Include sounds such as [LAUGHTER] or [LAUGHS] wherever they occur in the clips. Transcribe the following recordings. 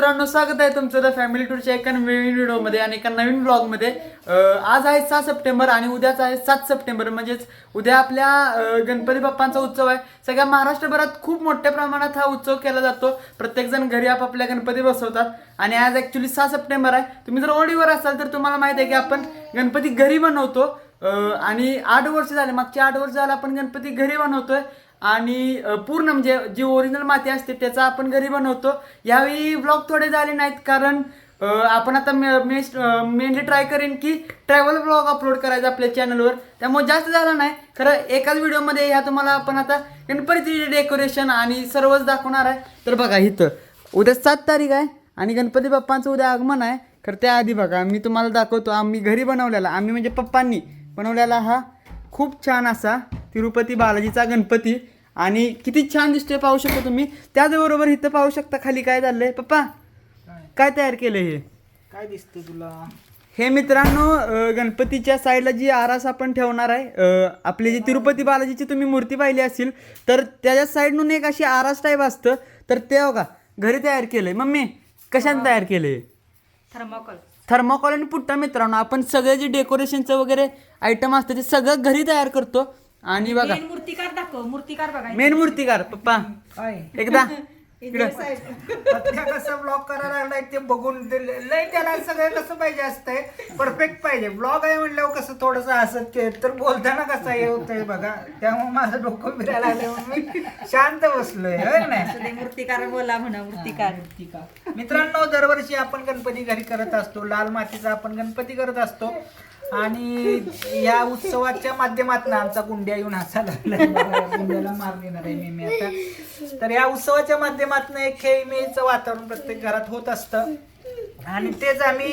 मित्रांनो स्वागत आहे तुमचं द फॅमिली टूरच्या एका नवीन व्हिडिओमध्ये आणि एका नवीन ब्लॉगमध्ये आज आहे सहा सप्टेंबर आणि उद्याच आहे सात सप्टेंबर म्हणजेच उद्या आपल्या गणपती बाप्पांचा उत्सव आहे. सगळ्या महाराष्ट्रभरात खूप मोठ्या प्रमाणात हा उत्सव केला जातो. प्रत्येकजण घरी आपापल्या गणपती बसवतात. आणि आज ॲक्च्युली सहा सप्टेंबर आहे. तुम्ही जर ओडीवर असाल तर तुम्हाला माहीत आहे की आपण गणपती घरी बनवतो. आणि आठ वर्ष झाले मागचे आठ वर्ष झालं आपण गणपती घरी बनवतोय. आणि पूर्ण म्हणजे जी ओरिजिनल माती असते त्याचा आपण घरी बनवतो. यावेळी ब्लॉग थोडे झाले नाहीत कारण आपण आता मेनली ट्राय करेन की ट्रॅव्हल ब्लॉग अपलोड करायचा आपल्या चॅनलवर त्यामुळे जास्त झाला नाही. खरं एकाच व्हिडिओमध्ये ह्या तुम्हाला आपण आता गणपतीचे डेकोरेशन आणि सर्वच दाखवणार आहे. तर बघा इथं उद्या सात तारीख आहे आणि गणपती बाप्पांचं उद्या आगमन आहे. तर त्याआधी बघा मी तुम्हाला दाखवतो आम्ही घरी बनवलेला आम्ही म्हणजे पप्पांनी बनवलेला हा खूप छान असा तिरुपती बालाजीचा गणपती. आणि किती छान दिसतोय पाहू शकता तुम्ही. त्याचबरोबर इथं पाहू शकता खाली काय झालंय. पप्पा काय? तयार केलं हे? काय दिसतं तुला? हे मित्रांनो गणपतीच्या साईडला जी आरास आपण ठेवणार आहे आपली जी तिरुपती बालाजीची तुम्ही मूर्ती पाहिली असेल तर त्याच्या साईडनून एक अशी आरास टाईप असतं. तर ते बघा घरी तयार केलंय. मम्मी कशाने तयार केलंय? थर्माकोल. थर्माकोल आणि पुट्टा मित्रांनो आपण सगळे जे डेकोरेशनचं वगैरे आयटम असतं ते सगळं घरी तयार करतो. आणि बघा. मेन मूर्तिकार दाखव मूर्तिकार बघा मेन मूर्तिकार पप्पा. काय एकदा. [LAUGHS] कसं ब्लॉग करायला लागलाय ते बघून ते लय त्याला सगळं कसं पाहिजे असतंय परफेक्ट पाहिजे. ब्लॉग आहे म्हणल्यावर कसं थोडंसं हसत खेळत तर बोलताना कसं हे होतंय बघा. त्यामुळे माझं डोकं फिरायला लागलं मी शांत बसलोय नाही? मूर्तिकार बोला म्हणा मूर्तिकार. मित्रांनो दरवर्षी आपण गणपती घरी करत असतो. लाल मातीचा आपण गणपती करत असतो. आणि या उत्सवाच्या माध्यमातून आमचा गुंड्या येऊन असा गुंड्याला मार देणार आहे मी मी आता. तर या उत्सवाच्या माध्यमातून एक खेळीमेळीचं वातावरण प्रत्येक घरात होत असतं. आणि तेच आम्ही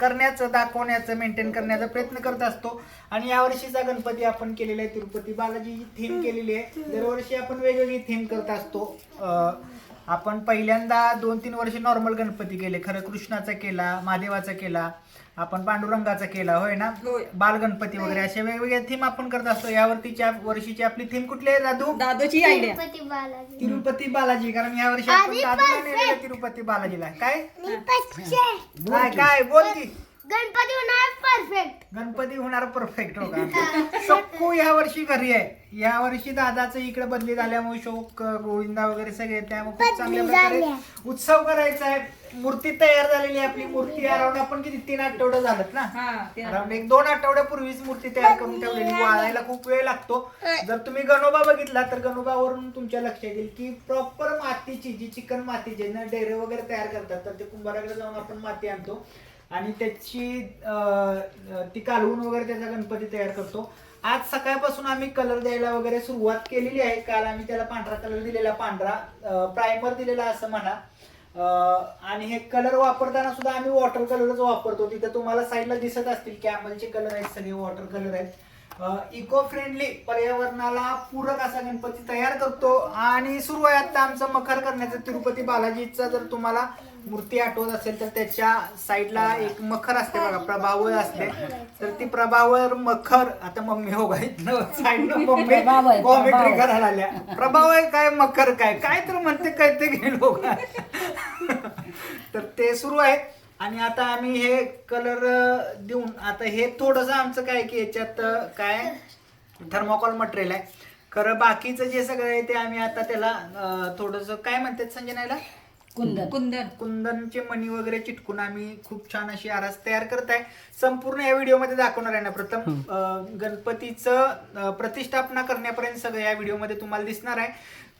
करण्याचं दाखवण्याचं मेंटेन करण्याचा प्रयत्न करत असतो. आणि यावर्षीचा गणपती आपण केलेला आहे तिरुपती बालाजी थीम केलेली आहे. दरवर्षी आपण वेगवेगळी थीम करत असतो. आपण पहिल्यांदा दोन तीन वर्ष नॉर्मल गणपती केले. खरं कृष्णाचा केला महादेवाचा केला. आपण पांडुरंगाचा केला होय ना? होय. बालगणपती वगैरे अशा वेगवेगळ्या थीम आपण करत असतो. यावरतीच्या वर्षीची आपली थीम कुठली आहे दादू दादूची आयडिया गणपती बालाजी. तिरुपती बालाजी कारण या वर्षी आपण दादूला नेलेलं तिरुपती बालाजीला. काय? काय काय? बोल की. गणपती होणार परफेक्ट गणपती होणार परफेक्ट हो का? सक्कू या वर्षी घरी आहे. या वर्षी दादाचं इकडे बदली झाल्यामुळे शोक गोविंदा वगैरे सगळे त्यामुळे खूप चांगल्या प्रकारे उत्सव करायचा आहे. मूर्ती तयार झालेली आहे आपली. मूर्ती अराउंड आपण किती? तीन आठवडे झालेत ना? हा अराउंड एक दोन आठवड्यापूर्वीच मूर्ती तयार करून ठेवलेली. वाळायला खूप वेळ लागतो. जर तुम्ही गणोबा बघितला तर गणोबावरून तुमच्या लक्षात येईल की प्रॉपर मातीची जी चिकन मातीची ना डेरे वगैरे तयार करतात तर ते कुंभाराकडे जाऊन आपण माती आणतो. आणि त्याची ती कालवून वगैरे त्याचा गणपती तयार करतो. आज सकाळपासून आम्ही कलर द्यायला वगैरे सुरुवात केलेली आहे. काल आम्ही त्याला पांढरा कलर दिलेला पांढरा प्रायमर दिलेला असं म्हणा. आणि हे कलर वापरताना सुद्धा आम्ही वॉटर कलरच वापरतो. तिथं तुम्हाला साईडला दिसत असतील कॅमलचे कलर आहेत सगळे वॉटर कलर आहेत. इको फ्रेंडली पर्यावरणाला पूरक असा गणपती तयार करतो. आणि सुरू आहे आता आमचं मखर करण्याचं. तिरुपती बालाजीचा जर तुम्हाला मूर्ती आठवत असेल तर त्याच्या साईडला एक मखर असते बघा प्रभावळ असते. तर ती प्रभावळ मखर आता मम्मी हो साईड मम्मी कॉमेंट्री करायला आल्या प्रभावळ. काय मखर काय? काय तर म्हणते काय ते गेलो तर ते सुरू आहे. आणि आता आम्ही हे कलर देऊन आता हे थोडंसं आमचं काय की याच्यात काय? थर्मोकॉल मटेरियल आहे. खरं बाकीचं जे सगळं आहे ते आम्ही आता त्याला थोडंसं काय म्हणतात संजनाला कुंदन. कुंदन. कुंदनचे मणी वगैरे चिटकून आम्ही खूप छान अशी आरास तयार करत आहे संपूर्ण या व्हिडिओमध्ये दाखवणार आहे ना प्रथम अं, गणपतीचं अं, प्रतिष्ठापना करण्यापर्यंत सगळं या व्हिडिओमध्ये तुम्हाला दिसणार आहे.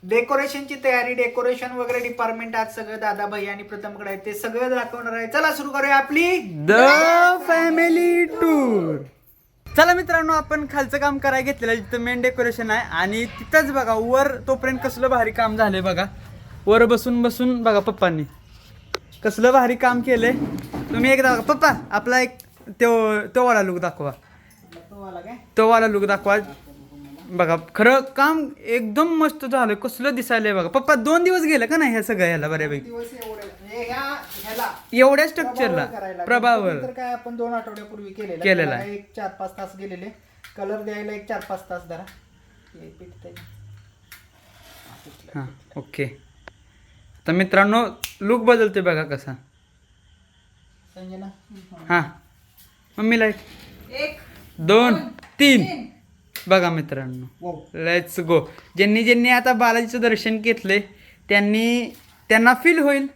डेकोरेशनची तयारी डेकोरेशन वगैरे डिपार्टमेंट आज सगळं दादा भाई आणि प्रथमकडे आहे ते सगळं दाखवणार आहे. चला सुरू करूया आपली द फॅमिली टूर चला मित्रांनो आपण खालचं काम करायला घेतलेलं आहे, जिथं मेन डेकोरेशन आहे आणि तिथंच बघा वर तोपर्यंत कसलं भारी काम झालंय बघा. वर बसून बसून बघा पप्पांनी. कसलं भारी काम केलंय. तुम्ही एकदा पप्पा आपला एक तो तो वाला लुक दाखवा. तो वाला लुक दाखवा. बघा खरं काम एकदम मस्त झालं. कसलं दिसायलंय बघा. पप्पा दोन दिवस गेलं का नाही ह्या सगळ्या ह्याला बऱ्यापैकी? एवढ्या स्ट्रक्चरला प्रभावर. तर काय आपण दोन आठवड्यापूर्वी केलेलं. एक चार पाच तास गेलेले. कलर द्यायला एक चार पाच तास हे. हां ओके. तर मित्रांनो लुक बदलते बघा कसा. हां. मम्मी लाइट एक दोन तीन. बघा मित्रांनो. लेट्स गो ज्यांनी ज्यांनी आता बालाजीचं दर्शन घेतले त्यांनी त्यांना फील होईल.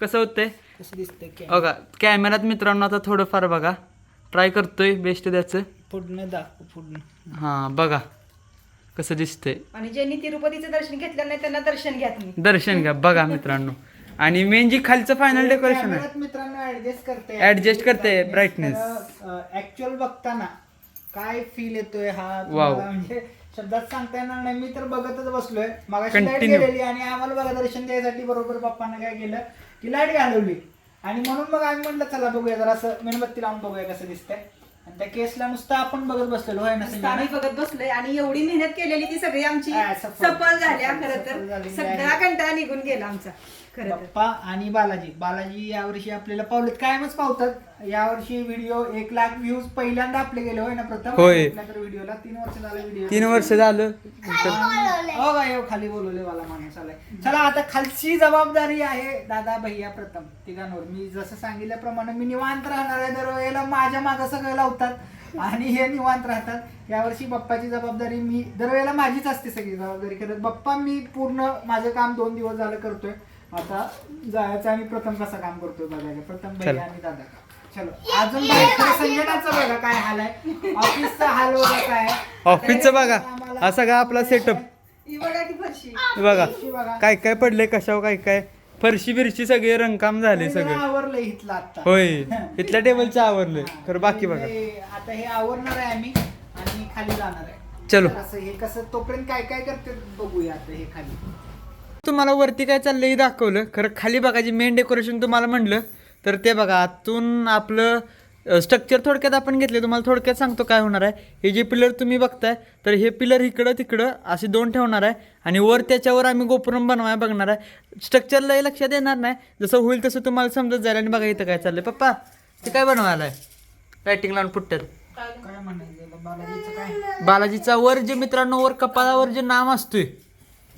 कसं होतंय? बघा कॅमेरात मित्रांनो आता थोडंफार बघा. ट्राय करतोय बेस्ट द्यायचं पुढनं दाखव पुढनं हां बघा. कसं दिसतंय? आणि ज्यांनी तिरुपतीचं दर्शन घेतलं नाही त्यांना दर्शन घ्या तुम्ही. दर्शन घ्या बघा मित्रांनो. आणि मेन जी खालचं फायनल डेकोरेशन आहे. मित्रांनो ऍडजस्ट करते. Adjust करते brightness. ऍक्च्युअल बघताना काय फील येतोय हा? Wow. तुम्हाला म्हणजे शब्दात सांगता येणार नाही. मी तर बघतच बसलोय. मगाशी लाइट Continue. गेलेली आणि आम्हाला बघा दर्शन द्यायसाठी बरोबर बाप्पांना काय केलं? की लाइट घालवली. आणि म्हणून मग आम्ही म्हटलं चला बघूया जरा असं मेणबत्ती लावून बघूया कसं दिसतंय. आणि त्या केसला नुसतं आपण बघत बसलेलो होय ना नुसतं संजना? आम्ही बघत बसलोय आणि एवढी मेहनत केलेली ती सगळी आमची हा, सफल. सफल झाल्या खरं सफल तर झालेली सगळा आहे. कंटाळा निघून गेला आमचा खरं तर. बाप्पा आणि बालाजी. बालाजी यावर्षी आपल्याला पावलेत. कायमच पावतात. यावर्षी व्हिडिओ एक लाख व्ह्यूज पहिल्यांदा आपले गेले होय ना प्रथम? होय. व्हिडिओला तीन वर्ष झाले व्हिडिओ तीन वर्ष झालं. हो का येऊ खाली बोलवले मला माणूस आलाय. चला आता खालची जबाबदारी आहे दादा भैया प्रथम. तिघांवर. मी जसं सांगितल्याप्रमाणे मी निवांत राहणार आहे. दरवेळेला माझ्या मागं सगळं लावतात आणि हे निवांत राहतात. यावर्षी बाप्पाची जबाबदारी मी दरवेळेला माझीच असते सगळी जबाबदारी. करत बाप्पा मी पूर्ण माझं काम दोन दिवस झालं करतोय. आता जायचं आणि प्रथम कसं काम करतोय बघायचं? प्रथम भैया चला. आणि दादा चलो. अजून बाहेर बघा काय हाल आहे. ऑफिसचा हाल बघा काय आहे. ऑफिसचं बघा. हा सगळा आपला सेटअप ही बघा ती फरशी. बघा. फरशी बघा. काय काय पडले कशावर काय काय? फरशी बिरशी सगळे रंगकाम झाले सगळं. आवरलं इथलं आता. होय. इथल्या टेबलचं आवरलंय. खरं बाकी बघा. हे- आता हे आवरणार आहे आम्ही आणि खाली जाणार आहे. चलो. तर असं हे कसं तोपर्यंत काय काय करते बघूया आता हे खाली. तुम्हाला वरती काय चाललंय हे दाखवलं. खरं खाली बघा जे मेन डेकोरेशन तुम्हाला म्हणलं तर ते बघा आतून आपलं स्ट्रक्चर थोडक्यात आपण घेतले तुम्हाला थोडक्यात सांगतो काय होणार आहे. हे जे पिलर तुम्ही बघताय तर हे पिलर इकडं तिकडं असे दोन ठेवणार आहे. आणि वर त्याच्यावर आम्ही गोपुरम बनवाय बघणार आहे. स्ट्रक्चरलाही लक्षात येणार नाही. जसं होईल तसं तुम्हाला समजत जाईल. आणि बघा इथं काय चाललंय. पप्पा ते काय बनवायला आहे लायटिंग लावून काय? बालाजीचा वर जे मित्रांनो वर कपाळावर जे नाम असतोय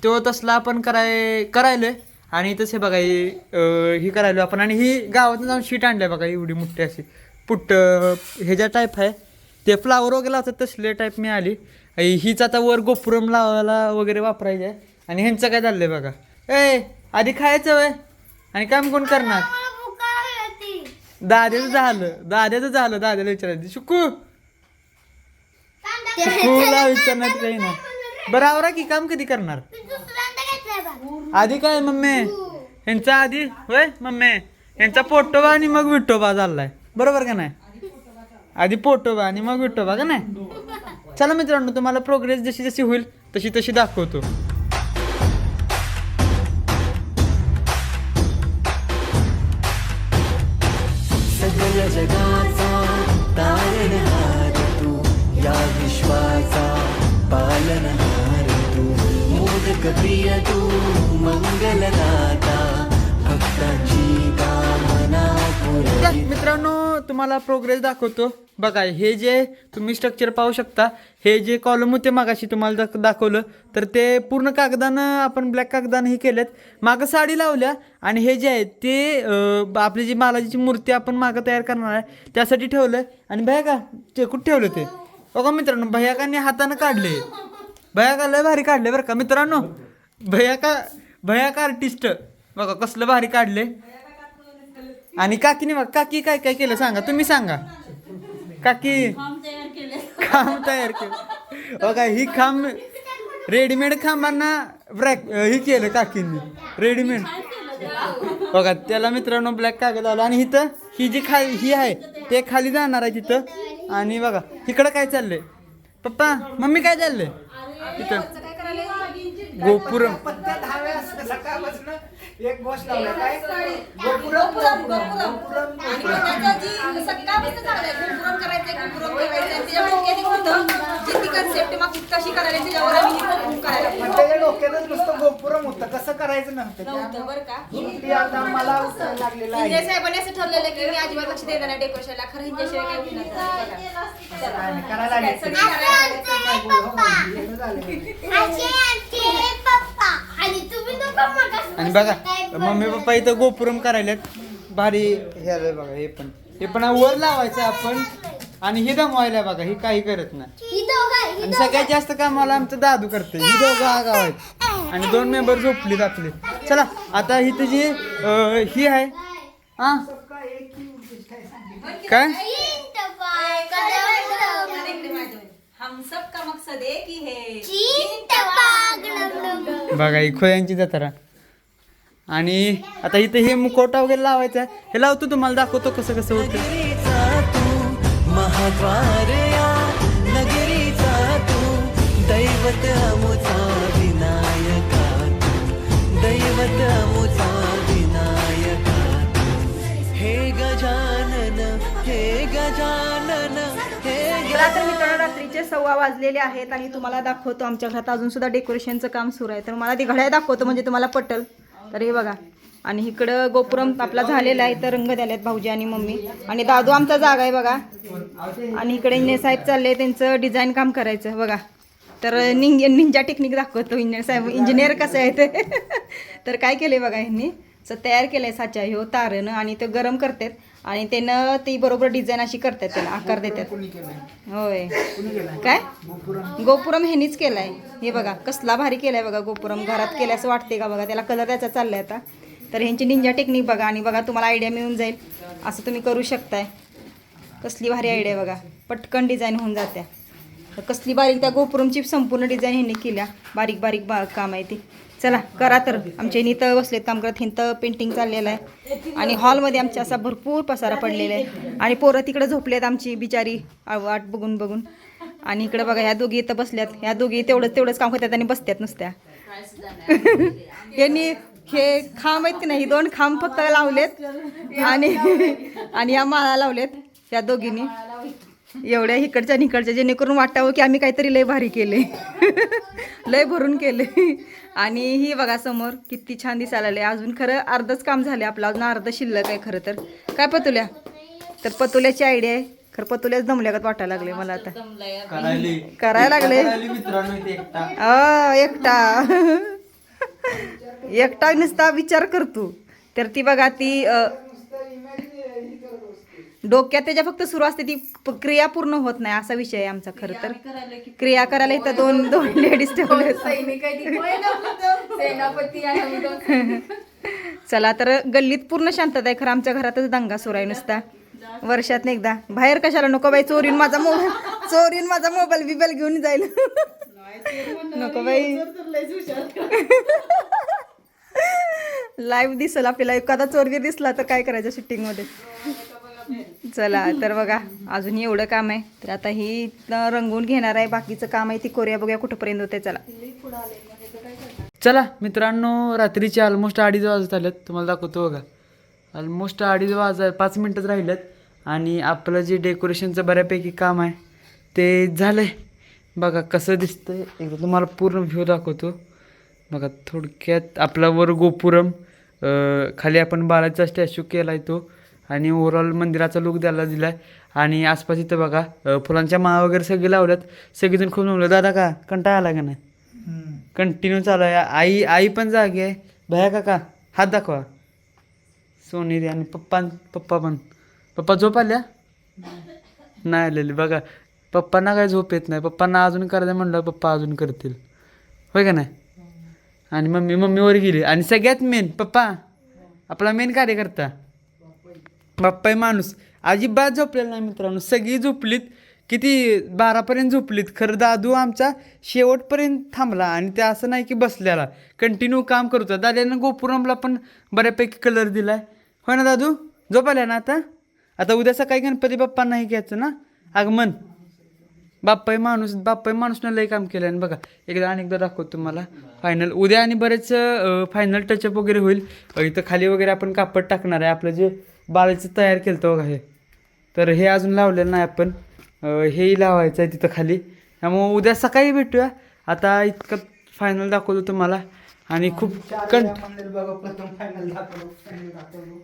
तो तसला आपण कराय करायलोय. आणि तसे बघा हे करायलो आपण. आणि ही गावातून जाऊन शीट आणल्या बघा एवढी मोठी अशी. पुट्ट हे ज्या टाईप आहे ते फ्लावर वगैरे लावतात तसले टाईप मी आली. हीच आता वर गोपुरम लावायला वगैरे वापरायचं आहे आणि ह्यांचं काय चाललंय बघा. ए आधी खायचं वय. आणि काम कोण करणार? दाद्याचं झालं. दाद्याचं झालं. दाद्याला विचारायचं. शुकू. शुकूला विचारणार काही ना बरं आवरा की काम कधी करणार मी दुसऱ्यांदा घेतलाय बघ. आधी काय मम्मी? यांचा आधी होय मम्मी? यांचा पोटोबा आणि मग विठोबा झालाय. बरोबर का नाही? आधी पोटोबा आणि मग विठोबा का नाही? चला मित्रांनो तुम्हाला प्रोग्रेस जशी जशी होईल तशी तशी दाखवतो. जगाचा तारणहार तू या विश्वाचा पालनहार प्रिय तू मंगलदाता भक्तांची कामना मित्रांनो तुम्हाला प्रोग्रेस दाखवतो. बघा हे जे तुम्ही स्ट्रक्चर पाहू शकता हे जे कॉलम होते मागाशी तुम्हाला दाखवलं तर ते पूर्ण कागदानं आपण ब्लॅक कागदानं हे केलेत. मागं साडी लावल्या आणि हे जे आहे ते आपली जी बालाजीची मूर्ती आपण मागं तयार करणार आहे त्यासाठी ठेवलं. आणि भया का ते कुठं ठेवलं ते? बघा मित्रांनो भयाकाने हातानं काढले भया लय भारी काढले बरं का मित्रांनो. भया का भया का आर्टिस्ट बघा कसलं भारी काढले. आणि काकीने बघा काकी काय काय केलं सांगा तुम्ही सांगा. काकी खांब तयार केलं. बघा ही खांब रेडीमेड खांबांना ब्रॅक ही केलं काकींनी रेडीमेड. बघा त्याला मित्रांनो ब्लॅक कागद आला. आणि इथं ही जी खाली ही आहे ते खाली जाणार आहे तिथं. आणि बघा इकडं काय चाललंय? पप्पा मम्मी काय चाललंय? तिथं गोपुरम. पत्त्या दहाव्या सकाळपासून एक गोष्ट लावल्या काय? गोपुरम गोपुरम आणि त्याचा जी सकाळपासून चाललाय गुरुपुरम करायचंय गुरुपुरम करायचंय त्याच्यामुळे केली होतं जी ती कन्सेप्ट मग कशी करायला त्याच्यावर आम्ही करायला पण त्याच्या डोक्यातच नुसतं गोपुरम होतं. कसं करायचं नव्हतं नव्हतं बरं का? ती आता मला उचलायला लागलेलं आहे. साहेबांनी असं ठरलेलं की मी अजिबात लक्ष देणार नाही डेकोरेशनला खरं हिंच्याशिवाय काय नाही, करायला लागले. सगळी करायला लागले. हे झालं. आजी, आजी, पप्पा आणि बघा मम्मी पप्पा इथं गोपुरम करायल्यात भारी हे बघा हे पण. हे पण वर लावायचं आपण आणि हे दमवायला बघा ही काही करत नाही. आणि सगळ्यात जास्त कामाला आमचं दादू करते ही दोघं आगाव आहेत. आणि दोन मेंबर झोपलीत आपले. चला आता ही तुझी ही आहे. हा काय? हम सब का मकसद एक ही है। बघा ही खोयांची जत्रा. आणि आता इथं हे मुखवटा वगैरे लावायचा आहे. हे लावतो तुम्हाला दाखवतो कसं कसं होतं. नगरीचा तू महाद्वारया. नगरीचा तू दैवत अमुचा विनायका तू. दैवत सव्वा वाजलेले आहेत आणि तुम्हाला दाखवतो आमच्या घरात अजून सुद्धा डेकोरेशनचं काम सुरू आहे. तर मला ती घड्याळ दाखवतो म्हणजे तुम्हाला पटल. तर हे बघा. आणि इकडं गोपुरम आपला झालेला आहे तर रंग द्यालेत भाऊजी आणि मम्मी. आणि दादू आमचा जागा आहे बघा. आणि इकडे इंजिनियर साहेब चालले त्यांचं डिझाईन काम करायचं बघा. तर निंग निंजा टेक्निक दाखवतो इंजिनियर साहेब. इंजिनियर कसं आहे ते. [LAUGHS] तर काय केले बघा ह्यांनी? असं तयार केलंय साचा ह्यो तारण आणि ते गरम करतात. आणि त्यानं ती बरोबर डिझाईन अशी करतात त्याला आकार देतात. होय. काय? गोपुरम ह्यांनीच केलाय. हे बघा कसला भारी केलाय बघा गोपुरम घरात केल्या असं वाटते का बघा? त्याला कलर त्याचा चाललाय आता. तर ह्यांची निंजा टेक्निक बघा आणि बघा तुम्हाला आयडिया मिळून जाईल. असं तुम्ही करू शकताय. कसली भारी आयडिया बघा. पटकन डिझाईन होऊन जात्या. तर कसली बारीक त्या गोपुरमची संपूर्ण डिझाईन ह्यांनी केल्या. बारीक बारीक बा काम आहे ती. चला करा तर. आमच्या इथं बसलेत काम करत हिंत पेंटिंग चाललेलं आहे. आणि हॉलमध्ये आमच्या असा भरपूर पसारा पडलेला आहे आणि पोरं तिकडे झोपलेत आमची बिचारी वाट बघून बघून. आणि इकडे बघा ह्या दोघी इथं बसल्यात. ह्या दोघी तेवढंच तेवढंच काम करतात आणि बसत्यात नुसत्या. [LAUGHS] यांनी हे खांब आहेत की नाही दोन खांब फक्त लावलेत. आणि आणि या माळा लावलेत ह्या दोघींनी. एवढ्या इकडच्या आणि इकडच्या जेणेकरून वाटावं की आम्ही काहीतरी लय भारी केले. लय भरून केले. आणि ही बघा समोर किती छान दिसायला लागले अजून खरं अर्धच काम झाले आपलं. अजून अर्ध शिल्लक आहे खरं तर. काय पतुल्या? तर पतुल्याची आयडिया आहे. खरं पतुल्याच दमल्यागत वाटायला लागले मला आता. करायली. लागले? अ, एकटा. एकटा नुसता विचार करतो तर ती बघा ती डोक्यात त्याच्या फक्त सुरू असते ती प- क्रिया पूर्ण होत नाही असा विषय आहे आमचा खरं तर. क्रिया करायला इथं दोन [LAUGHS] दोन लेडीज ठेवले [LAUGHS] चला तर गल्लीत पूर्ण शांतता आहे खरं आमच्या घरातच दंगा सुरू आहे नुसता. वर्षात एकदा. बाहेर कशाला नको बाई चोरीन माझा मोबाईल चोरीन माझा मोबाईल बिबाईल घेऊन जाईल. नको बाई. लाईव्ह [LAUGHS] दिसल आपल्याला एखादा चोरगी दिसला तर काय करायचं शूटिंगमध्ये? चला तर बघा अजून एवढं काम आहे. तर आता ही रंगवून घेणार आहे. बाकीचं काम आहे ती कोरिया बघूया कुठंपर्यंत होते चला. चला मित्रांनो रात्रीचे ऑलमोस्ट अडीच वाजत आलेत. तुम्हाला दाखवतो बघा. ऑलमोस्ट अडीच वाज पाच मिनटंच राहिलेत. आणि आपलं जे डेकोरेशनचं बऱ्यापैकी काम आहे ते झालं आहे बघा कसं दिसतंय. एकदा तुम्हाला पूर्ण व्ह्यू दाखवतो. बघा थोडक्यात आपला वर गोपुरम खाली आपण बाळाचा स्टॅच्यू केला आहे तो. आणि ओव्हरऑल मंदिराचा लुक द्यायला दिला आहे आणि आसपास इथं बघा फुलांच्या माळा वगैरे सगळे लावल्यात. सगळेजण खूप जमलं दादा का कंटाळा आला का नाही? कंटिन्यू चालू आहे. आई आई पण जागी आहे. भया काका हात दाखवा. सोनेरी आणि पप्पा पप्पा पण. पप्पा झोप आल्या? नाही आलेली. बघा पप्पांना काय झोप येत नाही. पप्पांना अजून करायचं म्हणलं पप्पा अजून करतील. होय का नाही? आणि मम्मी मम्मीवर गेली. आणि सगळ्यात मेन पप्पा आपला मेन कार्यकर्ता. बाप्पाय माणूस. अजिबात झोपलेला नाही मित्रांनो. सगळी झोपलीत. किती बारापर्यंत झोपलीत. खरं दादू आमचा शेवटपर्यंत थांबला आणि ते असं नाही की बसलेला. कंटिन्यू काम करत होता. दाद्यानं गोपुरमला पण बऱ्यापैकी कलर दिला आहे होय ना दादू? झोपाल्या ना आता? आता उद्या सकाळी गणपती बाप्पांनाही घ्यायचं ना? आगमन बाप्पाई माणूस बाप्पाई माणूसनं लय काम केलं आणि बघा एकदा अनेकदा दाखवतो तुम्हाला. फायनल उद्या आणि बरेच फायनल टचअप वगैरे होईल. इथं खाली वगैरे आपण कापड टाकणार आहे. आपलं जे बाळाचं तयार केलं होतं बघा हे? तर हे अजून लावलेलं नाही आपण. हेही लावायचं आहे तिथं खाली. त्यामुळं उद्या सकाळी भेटूया. आता इतकं फायनल दाखवतो तुम्हाला. आणि खूप कंट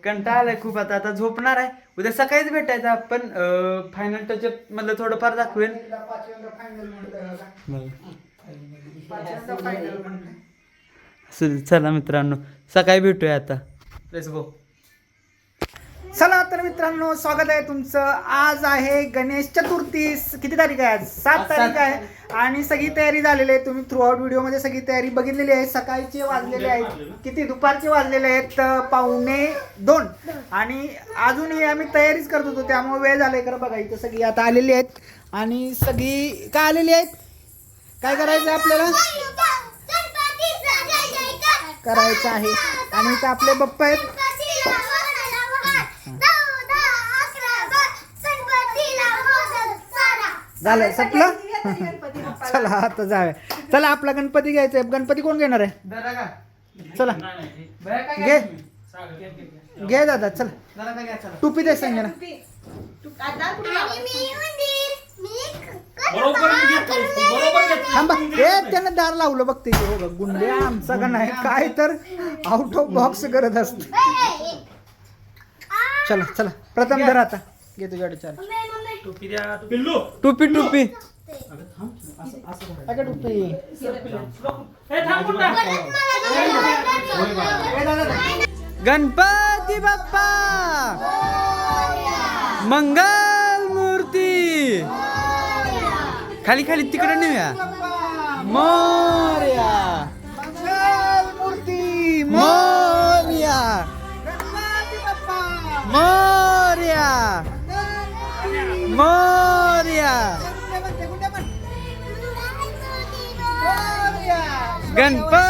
कंटाळा आलाय खूप आता. आता झोपणार आहे. उद्या सकाळीच भेटायचं आपण. फायनल टचअप मधलं थोडंफार दाखवेल. चला मित्रांनो. सकाळी भेटूया आता. लेट्स गो चला तर मित्रांनो स्वागत आहे तुमचं. आज आहे गणेश चतुर्थी. किती तारीख आहे आज? सात तारीख. आहे. आणि सगळी तयारी झालेली आहे. तुम्ही थ्रू आउट व्हिडिओमध्ये सगळी तयारी बघितलेली आहे. सकाळचे वाजलेले आहेत. किती? दुपारचे वाजलेले आहेत पावणे दोन. आणि अजूनही आम्ही तयारीच करत होतो. त्यामुळे वेळ झालाय खरं बघा इथं सगळी आता आलेली आहेत. आणि सगळी काय आलेली आहेत? काय करायचं आहे आपल्याला? करायचं आहे. आणि इथं आपले बप्पा आहेत. झालं संपलं? चला आता जाऊया. चला आपला गणपती घ्यायचा आहे. गणपती कोण घेणार आहे? चला. घे. घे दादा चल. टोपी दे करून थांबा. हे त्यानं दार लावलं बघते हो बघ, गुंड्या आमचा का नाही? काय तर आउट ऑफ बॉक्स करत असत. चला चला. प्रथम धर आता. घे तुझ्याकडे चाल मम्मी, मम्मी. टोपी टोपी. अगं टोपी. गणपती बाप्पा! मंगल मूर्ती! खाली खाली तिकडे नेऊया. मोर्या. मंगल मूर्ती. मोर्या. गणपती बाप्पा. मोर्या. मोर्या. गणपत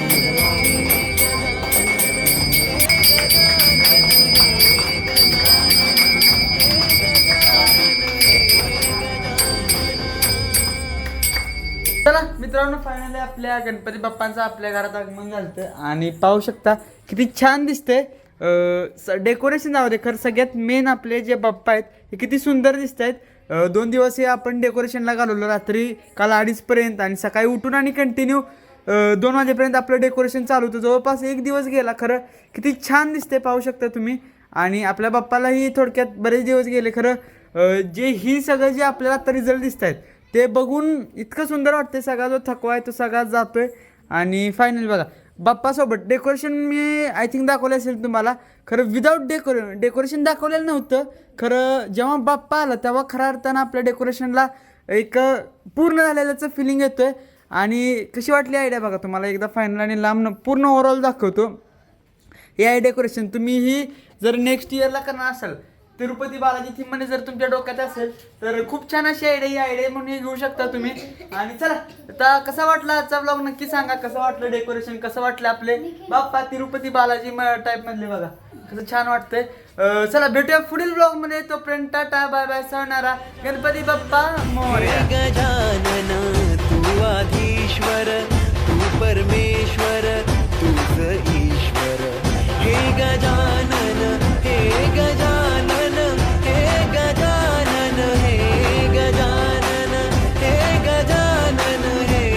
मित्रांनो फायनली आपल्या गणपती बाप्पांचं आपल्या घरात आगमन झालं आणि पाहू शकता किती छान दिसते डेकोरेशन जाऊ दे खरं सगळ्यात मेन आपले जे बाप्पा आहेत हे किती सुंदर दिसत आहेत दोन दिवस हे आपण डेकोरेशनला घालवलं रात्री काल अडीचपर्यंत आणि सकाळी उठून आणि कंटिन्यू दोन वाजेपर्यंत आपलं डेकोरेशन चालू होतं. जवळपास एक दिवस गेला खरं किती छान दिसते पाहू शकता तुम्ही. आणि आपल्या बाप्पालाही थोडक्यात बरेच दिवस गेले खरं जे ही सगळं जे आपल्याला आता रिझल्ट दिसत आहेत ते बघून इतकं सुंदर वाटते सगळा जो थकवा आहे तो सगळा जातोय. आणि फायनल बघा बाप्पासोबत डेकोरेशन मी आय थिंक दाखवलं असेल तुम्हाला. खरं विदाऊट डेकोरे डेकोरेशन दाखवलेलं नव्हतं. खरं जेव्हा बाप्पा आला तेव्हा खऱ्या अर्थानं आपल्या डेकोरेशनला एक पूर्ण झालेल्याचं फिलिंग येतोय. आणि कशी वाटली आयडिया बघा तुम्हाला? एकदा फायनल आणि लांब पूर्ण ओव्हरऑल दाखवतो. हे आहे डेकोरेशन तुम्ही ही जर नेक्स्ट इयरला करणार असाल तिरुपती बालाजी म्हणे जर तुमच्या डोक्यात असेल तर खूप छान अशी आयडिया ही आयडिया म्हणून घेऊ शकता तुम्ही. आणि चला आता कसा वाटला आजचा ब्लॉग नक्की सांगा कसं वाटलं डेकोरेशन कसं वाटलं आपले? बाप्पा तिरुपती बालाजी टाईप मधले बघा. कसं छान वाटतंय. चला भेटूया पुढील ब्लॉगमध्ये. तोपर्यंत टाटा बाय बाय सणारा गणपती बाप्पा मोरया. गजानन तू आधीश्वर तू परमेश्वर तूच ईश्वर. हे गजानन